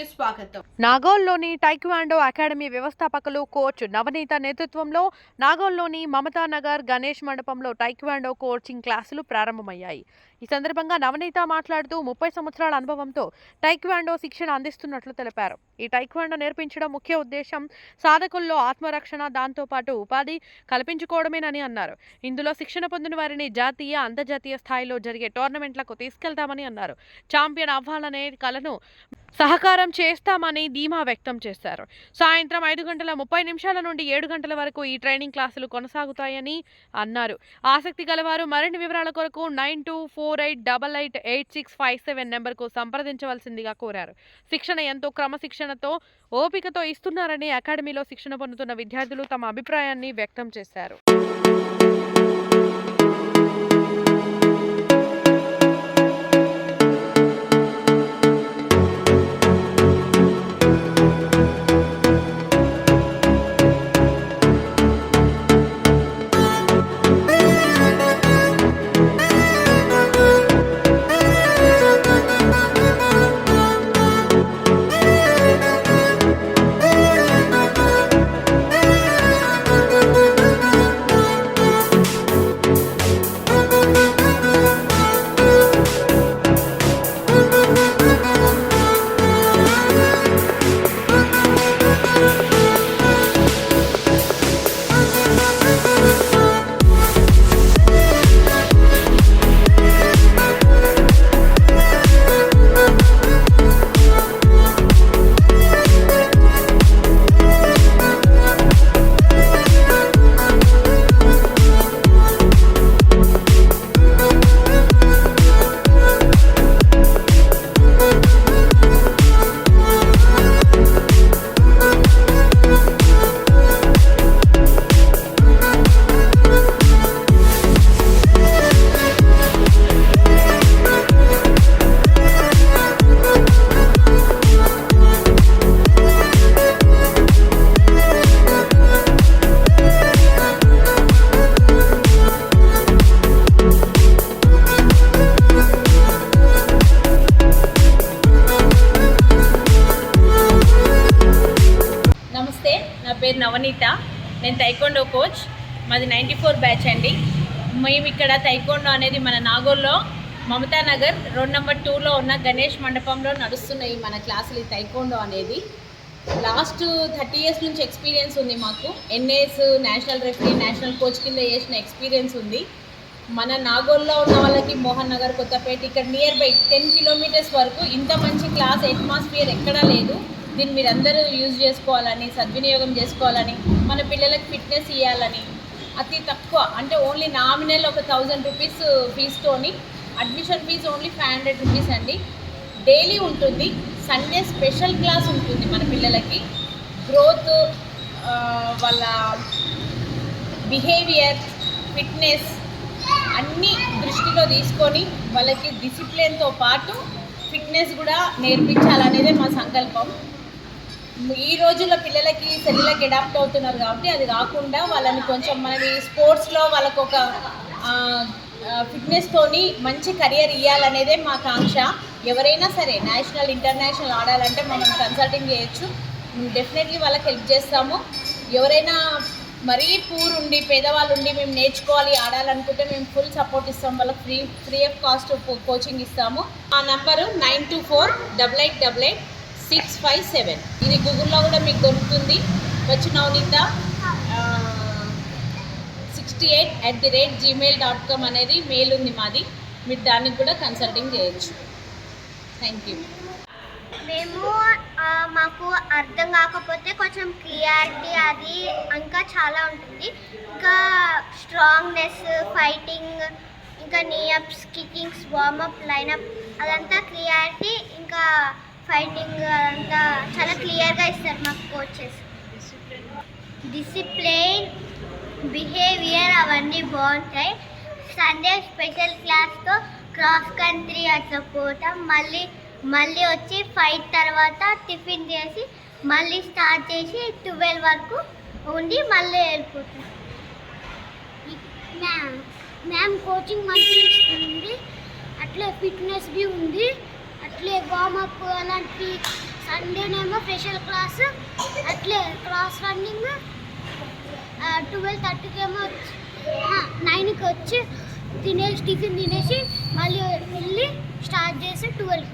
కి స్వాగతం. నాగోల్లోని టైక్వాండో అకాడమీ వ్యవస్థాపకులు కోచ్ నవనీత నేతృత్వంలో నాగోల్లోని మమతా నగర్ గణేష్ మండపంలో టైక్వాండో కోచింగ్ క్లాసులు ప్రారంభమయ్యాయి. ఈ సందర్భంగా నవనీత మాట్లాడుతూ ముప్పై సంవత్సరాల అనుభవంతో టైక్వాండో శిక్షణ అందిస్తున్నట్లు తెలిపారు. ఈ టైక్వాండో నేర్పించడం ముఖ్య ఉద్దేశం సాధకుల్లో ఆత్మరక్షణ దాంతోపాటు ఉపాధి కల్పించుకోవడమేనని అన్నారు. ఇందులో శిక్షణ పొందిన వారిని జాతీయ అంతర్జాతీయ స్థాయిలో జరిగే టోర్నమెంట్లకు తీసుకెళ్తామని అన్నారు. ఛాంపియన్ అవ్వాలనే కలను సహకారం చేస్తామని ధీమా వ్యక్తం చేశారు. సాయంత్రం ఐదు గంటల ముప్పై నిమిషాల నుండి ఏడు గంటల వరకు ఈ ట్రైనింగ్ క్లాసులు కొనసాగుతాయని అన్నారు. ఆసక్తి గలవారు మరిన్ని వివరాల కొరకు nine two four eight double eight eight six five seven నెంబర్కు సంప్రదించవలసిందిగా కోరారు. శిక్షణ ఎంతో క్రమశిక్షణతో ఓపికతో ఇస్తున్నారని అకాడమీలో శిక్షణ పొందుతున్న విద్యార్థులు తమ అభిప్రాయాన్ని వ్యక్తం చేశారు. నా నవనీత నేను తైకొండో కోచ్ మాది నైంటీ ఫోర్ బ్యాచ్ అండి. మేము ఇక్కడ తైకొండో అనేది మన నాగోల్లో మమతా నగర్ రోడ్ నెంబర్ టూలో ఉన్న గణేష్ మండపంలో నడుస్తున్నాయి మన క్లాసులు ఈ తైకొండో అనేది. లాస్ట్ థర్టీ ఇయర్స్ నుంచి ఎక్స్పీరియన్స్ ఉంది మాకు. NAS national referee national coach కింద చేసిన ఎక్స్పీరియన్స్ ఉంది. మన నాగోల్లో ఉన్న వాళ్ళకి మోహన్ నగర్ కొత్తపేట ఇక్కడ నియర్ బై టెన్ కిలోమీటర్స్ వరకు ఇంత మంచి క్లాస్ అట్మాస్ఫియర్ ఎక్కడా లేదు. దీన్ని మీరందరూ యూజ్ చేసుకోవాలని సద్వినియోగం చేసుకోవాలని మన పిల్లలకు ఫిట్నెస్ ఇవ్వాలని అతి తక్కువ అంటే ఓన్లీ నామినల్ ఒక thousand rupees ఫీజుతోని admission fee only five hundred rupees అండి. డైలీ ఉంటుంది సండే స్పెషల్ క్లాస్ ఉంటుంది మన పిల్లలకి. గ్రోత్ వాళ్ళ బిహేవియర్ ఫిట్నెస్ అన్నీ దృష్టిలో తీసుకొని వాళ్ళకి డిసిప్లిన్తో పాటు ఫిట్నెస్ కూడా నేర్పించాలనేదే మా సంకల్పం. ఈ రోజుల్లో పిల్లలకి సెల్లులకి అడాప్ట్ అవుతున్నారు కాబట్టి అది కాకుండా వాళ్ళని కొంచెం మనకి స్పోర్ట్స్లో వాళ్ళకు ఒక ఫిట్నెస్తోని మంచి కెరియర్ ఇవ్వాలనేదే మా కాంక్ష ఎవరైనా సరే నేషనల్ ఇంటర్నేషనల్ ఆడాలంటే మనం కన్సల్టింగ్ చేయొచ్చు. డెఫినెట్లీ వాళ్ళకి హెల్ప్ చేస్తాము. ఎవరైనా మరీ పూర్ ఉండి పేదవాళ్ళు ఉండి మేము నేర్చుకోవాలి ఆడాలనుకుంటే మేము ఫుల్ సపోర్ట్ ఇస్తాం వాళ్ళకి free free of cost coaching ఇస్తాము. ఆ number nine two four double eight double eight six five seven. ఇది గూగుల్లో కూడా మీకు దొరుకుతుంది. వచ్చి Navaneetha sixty eight at the rate Gmail dot com అనేది మెయిల్ ఉంది మాది. మీరు దానికి కూడా కన్సల్టింగ్ చేయొచ్చు. Thank you. మేము మాకు అర్థం కాకపోతే కొంచెం క్లియారిటీ అది ఇంకా చాలా ఉంటుంది. ఇంకా స్ట్రాంగ్నెస్ ఫైటింగ్ ఇంకా knee ups kickings warmup lineup అదంతా క్లియారిటీ ఇంకా ఫైటింగ్ అదంతా చాలా క్లియర్గా ఇస్తారు మాకు కోచెస్. డిసిప్లైన్ బిహేవియర్ అవన్నీ బాగుంటాయి. సండే స్పెషల్ క్లాస్తో క్రాస్ కంట్రీ అట్లా పోతాం. మళ్ళీ మళ్ళీ వచ్చి ఫైట్ తర్వాత టిఫిన్ చేసి మళ్ళీ స్టార్ట్ చేసి ట్వెల్వ్ వరకు ఉండి మళ్ళీ వెళ్ళిపోతాం. మ్యామ్ మ్యామ్ కోచింగ్ మంచిగా ఇస్తుంది. అట్లే ఫిట్నెస్ బి ఉంది. అట్లే వార్మప్ అలాంటి సండేనేమో స్పెషల్ క్లాస్ అట్లే క్లాస్ రన్నింగ్ ట్వెల్వ్ థర్టీకి ఏమో నైన్కి వచ్చి తినేసి టిఫిన్ తినేసి మళ్ళీ వెళ్ళి స్టార్ట్ చేసి ట్వెల్వ్